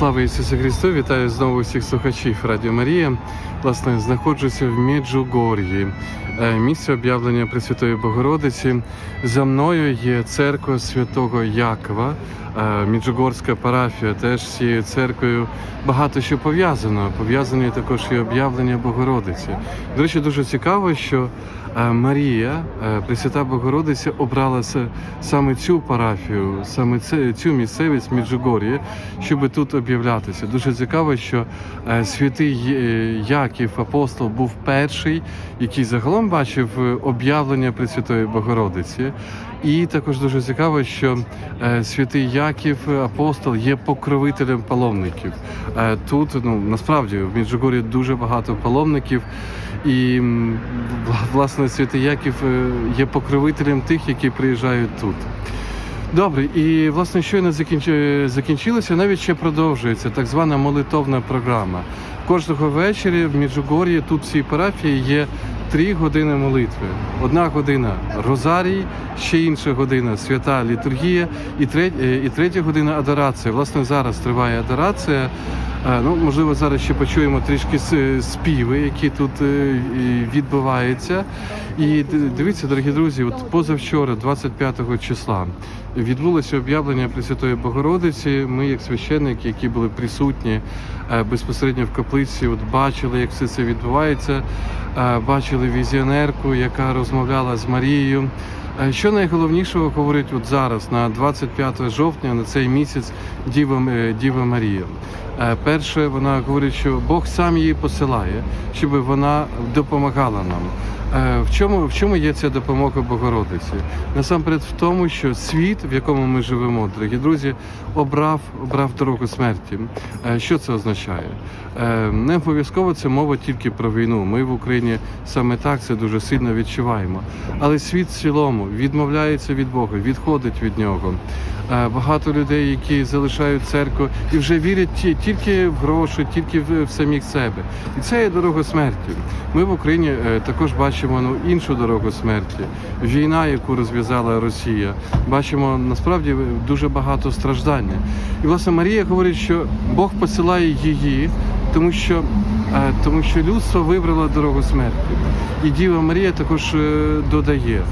Слава Ісусу Христу! Вітаю знову всіх слухачів Радіо Марія. Власне, знаходжуся в Меджугор'ї, місце об'явлення Пресвятої Богородиці. За мною є церква святого Якова, е, Меджугорська парафія. Теж з цією церквою багато що пов'язано. Пов'язані також і об'явлення Богородиці. До речі, дуже цікаво, що е, Марія, е, Пресвята Богородиця, обрала с- саме цю парафію, саме цю місцевість Меджугор'я, щоб тут об'являтися. Дуже цікаво, що е, святий Яків апостол був перший, який загалом бачив е, об'явлення Пресвятої Богородиці. І також дуже цікаво, що е, святий Яків е, апостол є покровителем паломників. Тут ну насправді в Меджугорі дуже багато паломників. І власне святий Яків є покровителем тих, які приїжджають тут. Добре, і власне щойно закінчилося, навіть ще продовжується так звана молитовна програма. Кожного вечора в Міджугор'ї тут в цій парафії є три години молитви. Одна година розарій, ще інша година свята літургія, і третя, і третя година адорація. Власне, зараз триває адорація. Е, Ну, можливо, зараз ще почуємо трішки співи, які тут е, відбуваються. І дивіться, дорогі друзі, от позавчора, 25 числа, відбулося об'явлення Пресвятої Богородиці. Ми, як священники, які були присутні е, безпосередньо в каплиці, от бачили, як все це відбувається. Бачили візіонерку, яка розмовляла з Марією. Що найголовнішого говорить от зараз, на 25 жовтня, на цей місяць Діва, Діва Марія. Е, Перше, вона говорить, що Бог сам її посилає, щоб вона допомагала нам. Е, В чому, в чому є ця допомога Богородиці? Насамперед в тому, що світ, в якому ми живемо, дорогі друзі, обрав, обрав дорогу смерті. Е, Що це означає? Е, Не обов'язково це мова тільки про війну. Ми в Україні саме так це дуже сильно відчуваємо. Але світ в цілому відмовляється від Бога, відходить від нього. Багато людей, які залишають церкву і вже вірять тільки в гроші, тільки в, самих себе. І це є дорога смерті. Ми в Україні також бачимо ну, іншу дорогу смерті. Війна, яку розв'язала Росія. Бачимо насправді дуже багато страждання. І власне Марія говорить, що Бог посилає її, тому що, е, тому що людство вибрало дорогу смерті. І Діва Марія також е, додає,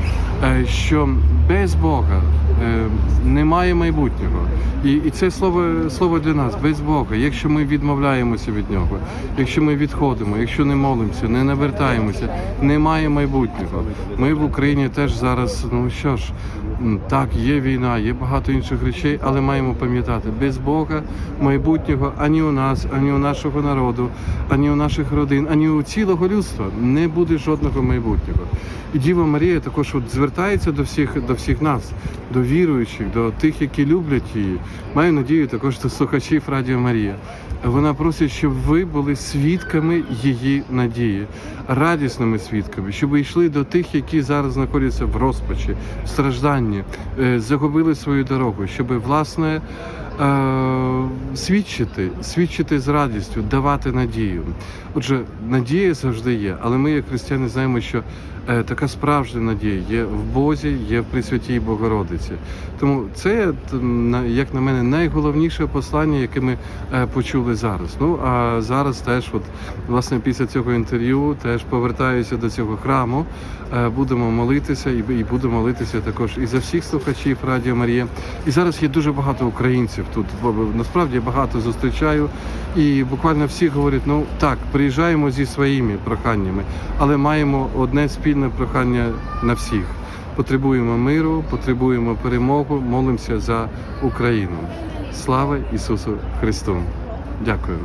е, що без Бога немає майбутнього. І, і це слово, слово для нас, без Бога. Якщо ми відмовляємося від нього, якщо ми відходимо, якщо не молимося, не навертаємося, немає майбутнього. Ми в Україні теж зараз, ну що ж, так, є війна, є багато інших речей, але маємо пам'ятати, без Бога майбутнього ані у нас, ані у нашого народу, ані у наших родин, ані у цілого людства не буде жодного майбутнього. І Діва Марія також от звертається до всіх, до всіх нас, до віруючих, до тих, які люблять її. Маю надію також до слухачів Радіо Марія. Вона просить, щоб ви були свідками її надії, радісними свідками, щоб ви йшли до тих, які зараз знаходяться в розпачі, в стражданні, е, загубили свою дорогу, щоб власне е, свідчити, свідчити з радістю, давати надію. Отже, надія завжди є, але ми, як християни, знаємо, що така справжня надія є в Бозі, є в Пресвятій Богородиці. Тому це, як на мене, найголовніше послання, яке ми е, почули зараз. Ну а зараз теж, от власне, після цього інтерв'ю, теж повертаюся до цього храму. Е, Будемо молитися і, буду молитися також і за всіх слухачів Радіо Марія. І зараз є дуже багато українців тут. Насправді я багато зустрічаю, і буквально всі говорять: ну так, приїжджаємо зі своїми проханнями, але маємо одне спільне прохання на всіх. Потребуємо миру, потребуємо перемогу, молимося за Україну. Слава Ісусу Христу! Дякую.